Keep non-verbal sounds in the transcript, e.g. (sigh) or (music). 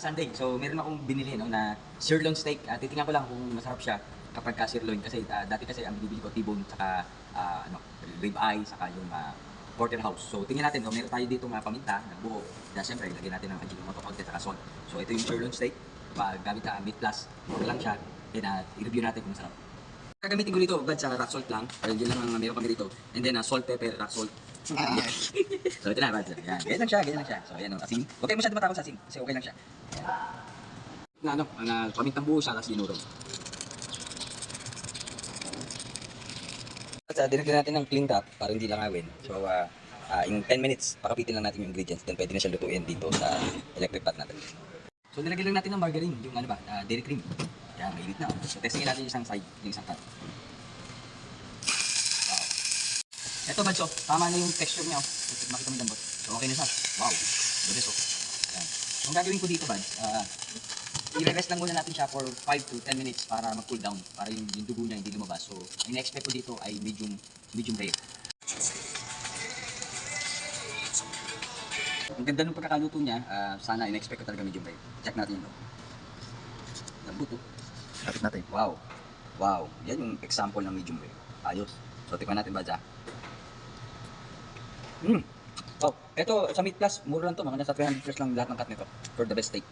Sunday. So, meron akong binili no, na sirloin steak. Uh, titingnan ko lang kung masarap siya kapag ka sirloin. Kasi ah, dati kasi ang bibili ko T-bone, saka ah, ano, rib eye, saka yung uh, porterhouse. So, tingnan natin. No, meron tayo dito mga paminta, nagbuo. Dahil siyempre, lagyan natin ng ajinomoto konti, saka salt. So, ito yung sirloin steak. Uh, gamit na meat plus. Mura lang siya. Then, uh, i-review natin kung masarap. Gagamitin ko dito, bad sa rock salt lang. Parang yun lang ang meron kami dito. And then, uh, salt, pepper, rock salt. (laughs) So, ito na, bad. Yan. Ganyan lang siya, ganyan lang siya. So, ayan, oh, asin. Huwag kayo masyado matakot sa asin, kasi okay lang siya. Na ano, ang uh, pamintang buo siya, tapos dinurog. At uh, dinagyan natin ng clean top para hindi lang awin. So, uh, uh, in 10 minutes, pakapitin lang natin yung ingredients. Then, pwede na siya lutuin dito sa electric pot natin. So, nilagyan lang natin ng margarine, yung ano ba, uh, dairy cream. Kaya mainit na. oh. So, testingin natin yung isang side, yung isang cut. Wow. Ito, Badso, tama na yung texture niya. Oh. Makita mo yung lambot. So, okay na siya. Wow. The best, oh. Yan. Ang gagawin ko dito, Bads, uh, i-rest lang muna natin siya for 5 to 10 minutes para mag-cool down, para yung, yung dugo niya hindi lumabas. So, ang in-expect ko dito ay medium medium rare. Ang ganda ng pagkakaluto niya, ah, sana in-expect ko talaga medium rare. Check natin yun. oh. Lambot, oh. Kapit natin. Wow. Wow. Yan yung example ng medium rare. Ayos. So, tikman natin ba dyan? Hmm. Oh, ito sa Meat Plus, mura lang to. Mga nasa 300 plus lang lahat ng cut nito. For the best steak.